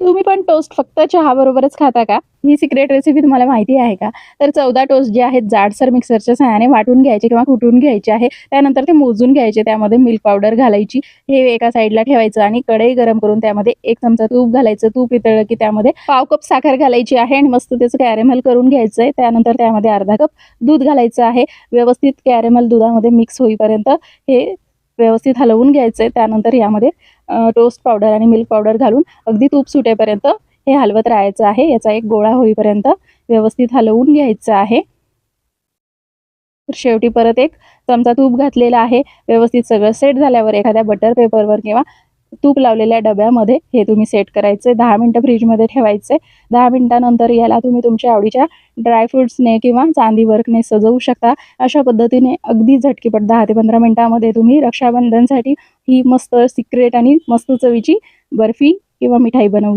तुम्ही पण टोस्ट फक्त चहाबरोबरच खाता का? ही सिक्रेट रेसिपी तुम्हाला माहिती आहे का? तर चौदा टोस्ट जे आहेत जाडसर मिक्सरच्या सहाय्याने वाटून घ्यायचे किंवा कुटून घ्यायचे आहे. त्यानंतर ते मोजून घ्यायचे त्यामध्ये मिल्क पावडर घालायची. हे एका साईडला ठेवायचं आणि कढई गरम करून त्यामध्ये एक चमचा तूप घालायचं. तूप वितळलं की त्यामध्ये पाव कप साखर घालायची आहे आणि मस्त त्याचं कॅरेमल करून घ्यायचं आहे त्यानंतर त्यामध्ये अर्धा कप दूध घालायचं आहे. व्यवस्थित कॅरेमल दुधामध्ये मिक्स होईपर्यंत हे व्यवस्थित हलवून घ्यायचं आहे त्यानंतर यामध्ये टोस्ट पावडर आणि मिल्क पावडर घालून अगदी तूप सुटेपर्यंत हे हलवत राहायचं आहे. याचा एक गोळा होईपर्यंत व्यवस्थित हलवून घ्यायचं आहे. तर शेवटी परत एक चमचा तूप घातलेला आहे. व्यवस्थित सगळं सेट झाल्यावर एखाद्या बटर पेपरवर किंवा तूप लावलेल्या डब्यामध्ये हे तुम्ही सेट करायचे. दहा मिनटं फ्रीजमध्ये ठेवायचे. दहा मिनटानंतर याला तुम्ही तुमच्या आवडीच्या ड्रायफ्रुट्सने किंवा चांदी वर्कने सजवू शकता. अशा पद्धतीने अगदी झटकीपट दहा ते पंधरा मिनटामध्ये तुम्ही रक्षाबंधनसाठी ही मस्त सिक्रेट आणि मस्त चवीची बर्फी किंवा मिठाई बनवू